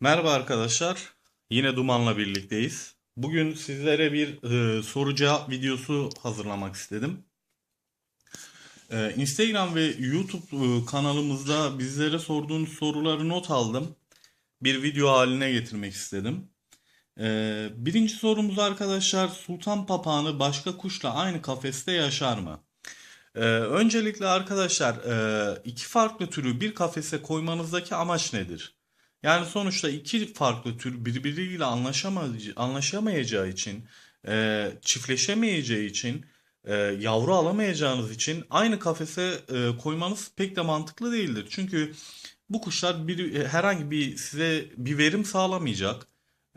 Merhaba arkadaşlar. Yine Duman'la birlikteyiz. Bugün sizlere bir e, soru cevap videosu hazırlamak istedim. E, Instagram ve YouTube e, kanalımızda bizlere sorduğunuz soruları not aldım. Bir video haline getirmek istedim. E, birinci sorumuz arkadaşlar Sultan papağanı başka kuşla aynı kafeste yaşar mı? E, öncelikle arkadaşlar e, iki farklı türü bir kafese koymanızdaki amaç nedir? Yani sonuçta iki farklı tür birbiriyle anlaşamayacağı, için, e, çiftleşemeyeceği için, e, yavru alamayacağınız için aynı kafese e, koymanız pek de mantıklı değildir. Çünkü bu kuşlar bir, e, herhangi bir size bir verim sağlamayacak.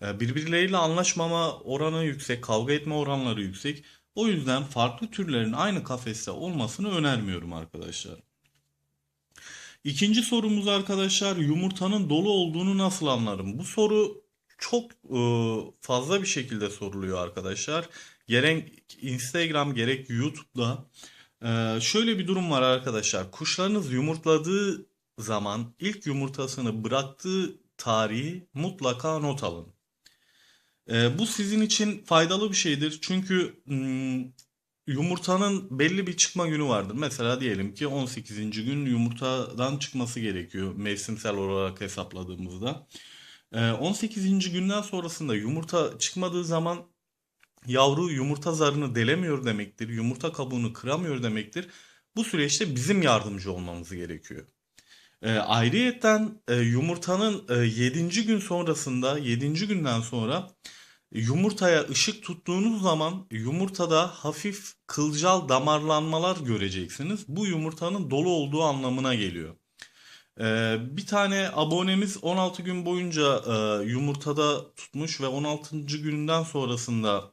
E, birbirleriyle anlaşmama oranı yüksek, kavga etme oranları yüksek. O yüzden farklı türlerin aynı kafeste olmasını önermiyorum arkadaşlar. İkinci sorumuz arkadaşlar yumurtanın dolu olduğunu nasıl anlarım? Bu soru çok e, fazla bir şekilde soruluyor arkadaşlar. Gerek Instagram gerek YouTube'da. E, şöyle bir durum var arkadaşlar. Kuşlarınız yumurtladığı zaman ilk yumurtasını bıraktığı tarihi mutlaka not alın. E, bu sizin için faydalı bir şeydir. Çünkü hmm, Yumurtanın belli bir çıkma günü vardır. Mesela diyelim ki 18. gün yumurtadan çıkması gerekiyor mevsimsel olarak hesapladığımızda. Ee, 18. günden sonrasında yumurta çıkmadığı zaman yavru yumurta zarını delemiyor demektir. Yumurta kabuğunu kıramıyor demektir. Bu süreçte bizim yardımcı olmamız gerekiyor. E, ayrıyetten e, yumurtanın e, 7. gün sonrasında 7. günden sonra Yumurtaya ışık tuttuğunuz zaman yumurtada hafif kılcal damarlanmalar göreceksiniz. Bu yumurtanın dolu olduğu anlamına geliyor. Ee, bir tane abonemiz 16 gün boyunca e, yumurtada tutmuş ve 16. günden sonrasında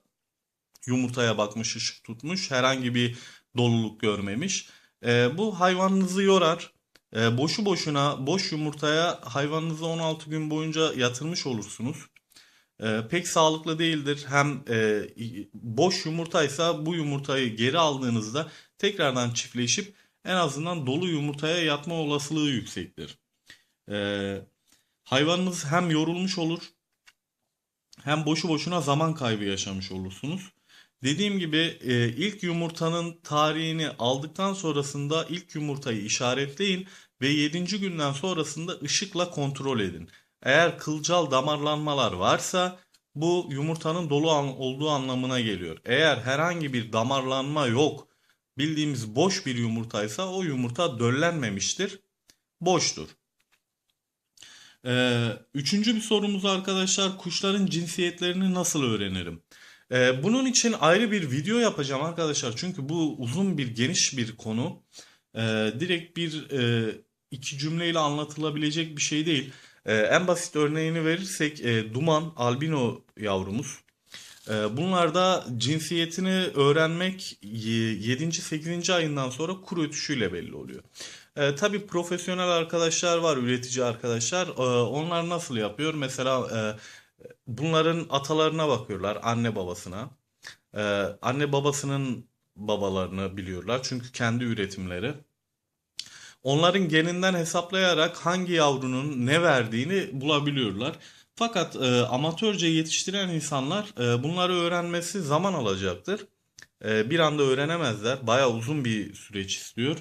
yumurtaya bakmış, ışık tutmuş. Herhangi bir doluluk görmemiş. Ee, bu hayvanınızı yorar. Ee, boşu boşuna boş yumurtaya hayvanınızı 16 gün boyunca yatırmış olursunuz e, pek sağlıklı değildir. Hem e, boş yumurtaysa bu yumurtayı geri aldığınızda tekrardan çiftleşip en azından dolu yumurtaya yatma olasılığı yüksektir. E, hayvanınız hem yorulmuş olur hem boşu boşuna zaman kaybı yaşamış olursunuz. Dediğim gibi e, ilk yumurtanın tarihini aldıktan sonrasında ilk yumurtayı işaretleyin ve 7. günden sonrasında ışıkla kontrol edin. Eğer kılcal damarlanmalar varsa bu yumurtanın dolu olduğu anlamına geliyor. Eğer herhangi bir damarlanma yok, bildiğimiz boş bir yumurtaysa o yumurta döllenmemiştir, boştur. Ee, üçüncü bir sorumuz arkadaşlar kuşların cinsiyetlerini nasıl öğrenirim? Ee, bunun için ayrı bir video yapacağım arkadaşlar çünkü bu uzun bir geniş bir konu. Ee, direkt bir e, iki cümleyle anlatılabilecek bir şey değil. Ee, en basit örneğini verirsek e, Duman albino yavrumuz. E, bunlarda cinsiyetini öğrenmek 7. 8. ayından sonra kuru ötüşüyle belli oluyor. E, tabii profesyonel arkadaşlar var, üretici arkadaşlar. E, onlar nasıl yapıyor? Mesela e, bunların atalarına bakıyorlar, anne babasına. E, anne babasının babalarını biliyorlar çünkü kendi üretimleri. Onların geninden hesaplayarak hangi yavrunun ne verdiğini bulabiliyorlar. Fakat e, amatörce yetiştiren insanlar e, bunları öğrenmesi zaman alacaktır. E, bir anda öğrenemezler. Bayağı uzun bir süreç istiyor.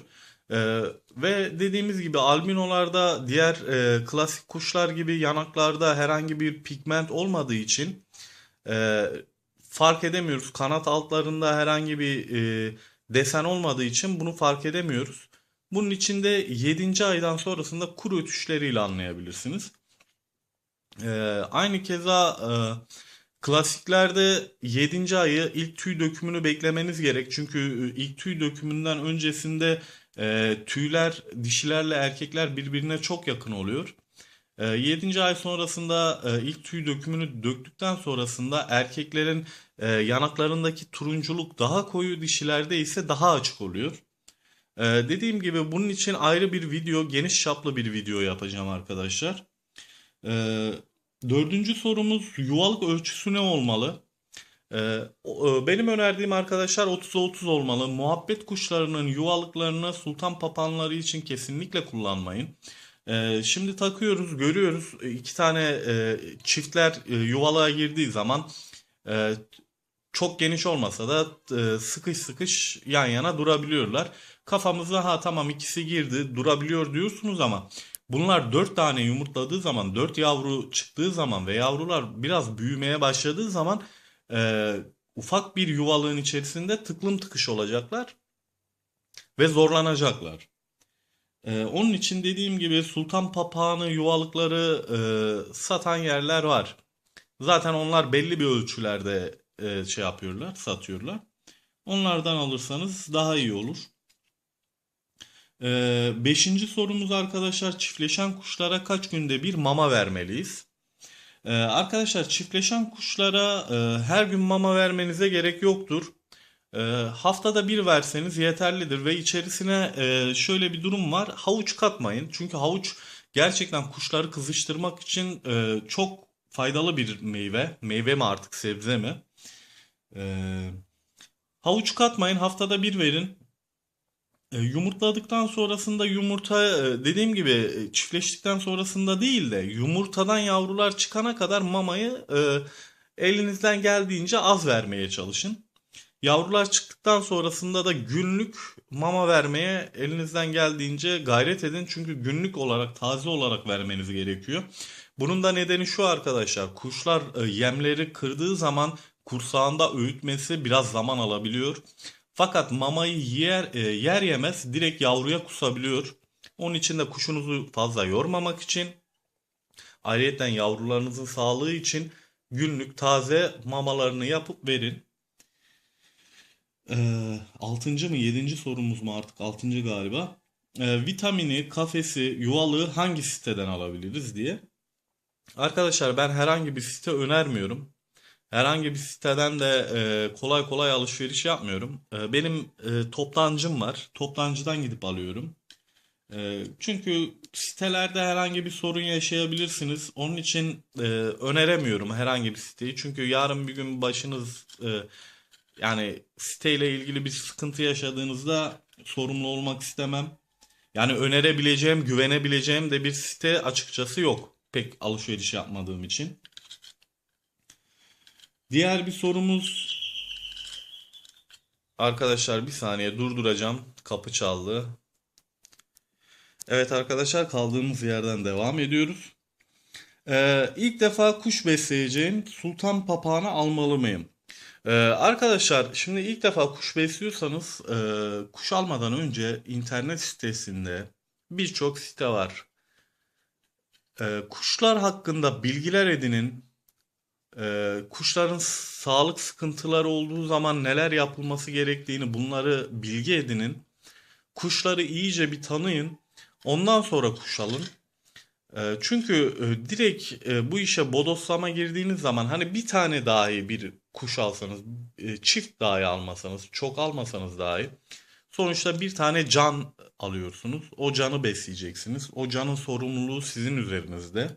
E, ve dediğimiz gibi albinolarda diğer e, klasik kuşlar gibi yanaklarda herhangi bir pigment olmadığı için e, fark edemiyoruz. Kanat altlarında herhangi bir e, desen olmadığı için bunu fark edemiyoruz. Bunun içinde 7. aydan sonrasında kuru ötüşleriyle anlayabilirsiniz. Ee, aynı keza e, klasiklerde 7. ayı ilk tüy dökümünü beklemeniz gerek. Çünkü e, ilk tüy dökümünden öncesinde e, tüyler dişilerle erkekler birbirine çok yakın oluyor. E, 7. ay sonrasında e, ilk tüy dökümünü döktükten sonrasında erkeklerin e, yanaklarındaki turunculuk daha koyu dişilerde ise daha açık oluyor. Ee, dediğim gibi bunun için ayrı bir video, geniş çaplı bir video yapacağım arkadaşlar. Ee, dördüncü sorumuz yuvalık ölçüsü ne olmalı? Ee, e, benim önerdiğim arkadaşlar 30'a 30 olmalı. Muhabbet kuşlarının yuvalıklarını sultan papanları için kesinlikle kullanmayın. Ee, şimdi takıyoruz, görüyoruz e, iki tane e, çiftler e, yuvalığa girdiği zaman e, çok geniş olmasa da e, sıkış sıkış yan yana durabiliyorlar. Kafamızda ha tamam ikisi girdi durabiliyor diyorsunuz ama bunlar dört tane yumurtladığı zaman dört yavru çıktığı zaman ve yavrular biraz büyümeye başladığı zaman e, ufak bir yuvalığın içerisinde tıklım tıkış olacaklar ve zorlanacaklar. E, onun için dediğim gibi sultan papağanı yuvalıkları e, satan yerler var. Zaten onlar belli bir ölçülerde e, şey yapıyorlar, satıyorlar. Onlardan alırsanız daha iyi olur. E, beşinci sorumuz arkadaşlar çiftleşen kuşlara kaç günde bir mama vermeliyiz? E, arkadaşlar çiftleşen kuşlara e, her gün mama vermenize gerek yoktur. E, haftada bir verseniz yeterlidir ve içerisine e, şöyle bir durum var. Havuç katmayın. Çünkü havuç gerçekten kuşları kızıştırmak için e, çok faydalı bir meyve. Meyve mi artık sebze mi? Ee, havuç katmayın haftada bir verin. E, yumurtladıktan sonrasında yumurta e, dediğim gibi e, çiftleştikten sonrasında değil de yumurtadan yavrular çıkana kadar mamayı elinizden geldiğince az vermeye çalışın. Yavrular çıktıktan sonrasında da günlük mama vermeye elinizden geldiğince gayret edin. Çünkü günlük olarak taze olarak vermeniz gerekiyor. Bunun da nedeni şu arkadaşlar. Kuşlar yemleri kırdığı zaman kursağında öğütmesi biraz zaman alabiliyor. Fakat mamayı yer, e, yer yemez direkt yavruya kusabiliyor. Onun için de kuşunuzu fazla yormamak için ayrıca yavrularınızın sağlığı için günlük taze mamalarını yapıp verin. Ee, altıncı mı yedinci sorumuz mu artık altıncı galiba. Ee, vitamini, kafesi, yuvalığı hangi siteden alabiliriz diye. Arkadaşlar ben herhangi bir site önermiyorum. Herhangi bir siteden de e, kolay kolay alışveriş yapmıyorum. E, benim e, toptancım var. Toptancıdan gidip alıyorum. E, çünkü sitelerde herhangi bir sorun yaşayabilirsiniz. Onun için e, öneremiyorum herhangi bir siteyi. Çünkü yarın bir gün başınız e, yani siteyle ilgili bir sıkıntı yaşadığınızda sorumlu olmak istemem. Yani önerebileceğim, güvenebileceğim de bir site açıkçası yok. Pek alışveriş yapmadığım için. Diğer bir sorumuz arkadaşlar bir saniye durduracağım. Kapı çaldı. Evet arkadaşlar kaldığımız yerden devam ediyoruz. Ee, ilk defa kuş besleyeceğim. Sultan papağanı almalı mıyım? Ee, arkadaşlar şimdi ilk defa kuş besliyorsanız e, kuş almadan önce internet sitesinde birçok site var. Ee, kuşlar hakkında bilgiler edinin. Ee, kuşların sağlık sıkıntıları olduğu zaman neler yapılması gerektiğini bunları bilgi edinin. Kuşları iyice bir tanıyın. Ondan sonra kuş alın. Ee, çünkü e, direkt e, bu işe bodoslama girdiğiniz zaman hani bir tane dahi bir kuş alsanız, e, çift dahi almasanız, çok almasanız dahi sonuçta bir tane can alıyorsunuz. O canı besleyeceksiniz. O canın sorumluluğu sizin üzerinizde.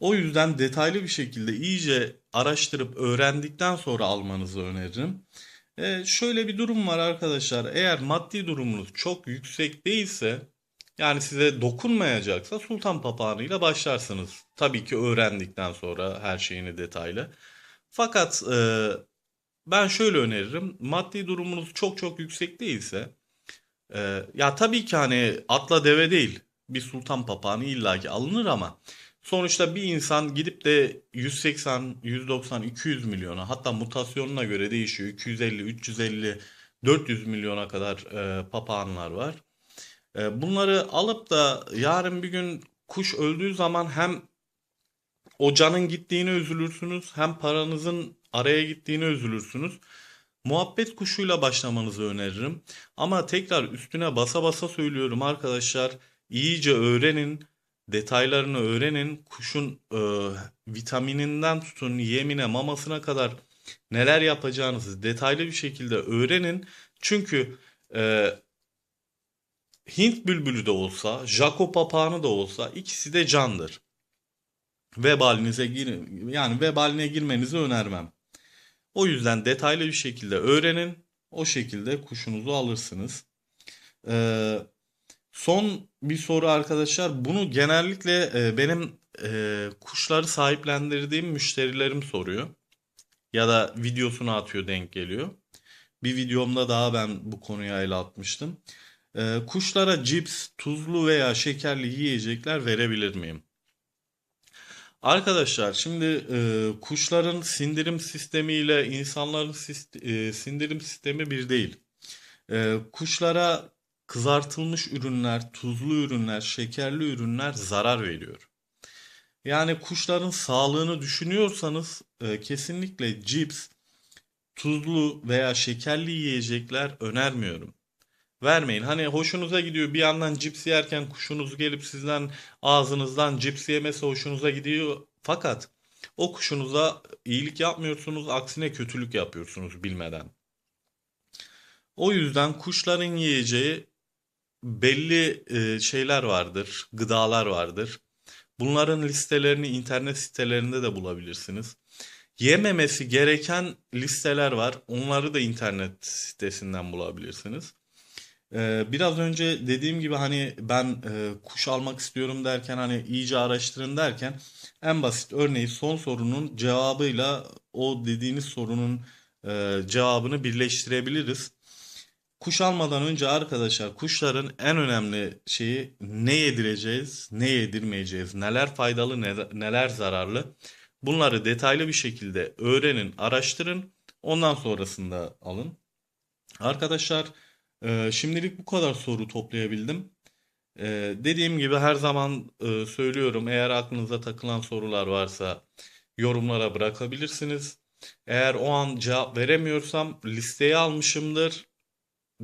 O yüzden detaylı bir şekilde iyice araştırıp öğrendikten sonra almanızı öneririm. Ee, şöyle bir durum var arkadaşlar. Eğer maddi durumunuz çok yüksek değilse yani size dokunmayacaksa sultan papağanıyla başlarsınız. Tabii ki öğrendikten sonra her şeyini detaylı. Fakat e, ben şöyle öneririm. Maddi durumunuz çok çok yüksek değilse e, ya tabii ki hani atla deve değil bir sultan papağanı illaki alınır ama Sonuçta bir insan gidip de 180, 190, 200 milyona hatta mutasyonuna göre değişiyor. 250, 350, 400 milyona kadar e, papağanlar var. E, bunları alıp da yarın bir gün kuş öldüğü zaman hem o canın gittiğini üzülürsünüz hem paranızın araya gittiğini üzülürsünüz. Muhabbet kuşuyla başlamanızı öneririm. Ama tekrar üstüne basa basa söylüyorum arkadaşlar. İyice öğrenin detaylarını öğrenin. Kuşun e, vitamininden tutun yemine, mamasına kadar neler yapacağınızı detaylı bir şekilde öğrenin. Çünkü e, Hint bülbülü de olsa, Jaco papağanı da olsa ikisi de candır. Vebalinize gir yani vebaline girmenizi önermem. O yüzden detaylı bir şekilde öğrenin. O şekilde kuşunuzu alırsınız. Ee, Son bir soru arkadaşlar. Bunu genellikle e, benim e, kuşları sahiplendirdiğim müşterilerim soruyor. Ya da videosunu atıyor denk geliyor. Bir videomda daha ben bu konuya ele atmıştım. E, kuşlara cips, tuzlu veya şekerli yiyecekler verebilir miyim? Arkadaşlar şimdi e, kuşların sindirim sistemi ile insanların sist- e, sindirim sistemi bir değil. E, kuşlara kızartılmış ürünler, tuzlu ürünler, şekerli ürünler zarar veriyor. Yani kuşların sağlığını düşünüyorsanız e, kesinlikle cips, tuzlu veya şekerli yiyecekler önermiyorum. Vermeyin. Hani hoşunuza gidiyor bir yandan cips yerken kuşunuz gelip sizden ağzınızdan cips yemesi hoşunuza gidiyor. Fakat o kuşunuza iyilik yapmıyorsunuz, aksine kötülük yapıyorsunuz bilmeden. O yüzden kuşların yiyeceği belli e, şeyler vardır, gıdalar vardır. Bunların listelerini internet sitelerinde de bulabilirsiniz. Yememesi gereken listeler var. Onları da internet sitesinden bulabilirsiniz. Ee, biraz önce dediğim gibi hani ben e, kuş almak istiyorum derken hani iyice araştırın derken en basit örneği son sorunun cevabıyla o dediğiniz sorunun e, cevabını birleştirebiliriz. Kuş almadan önce arkadaşlar kuşların en önemli şeyi ne yedireceğiz, ne yedirmeyeceğiz, neler faydalı, ne- neler zararlı. Bunları detaylı bir şekilde öğrenin, araştırın. Ondan sonrasında alın. Arkadaşlar e, şimdilik bu kadar soru toplayabildim. E, dediğim gibi her zaman e, söylüyorum eğer aklınıza takılan sorular varsa yorumlara bırakabilirsiniz. Eğer o an cevap veremiyorsam listeye almışımdır.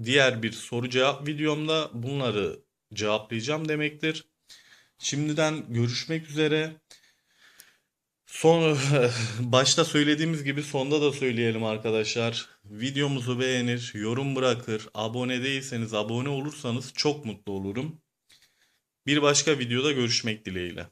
Diğer bir soru cevap videomda bunları cevaplayacağım demektir. Şimdiden görüşmek üzere. Son başta söylediğimiz gibi sonda da söyleyelim arkadaşlar. Videomuzu beğenir, yorum bırakır, abone değilseniz abone olursanız çok mutlu olurum. Bir başka videoda görüşmek dileğiyle.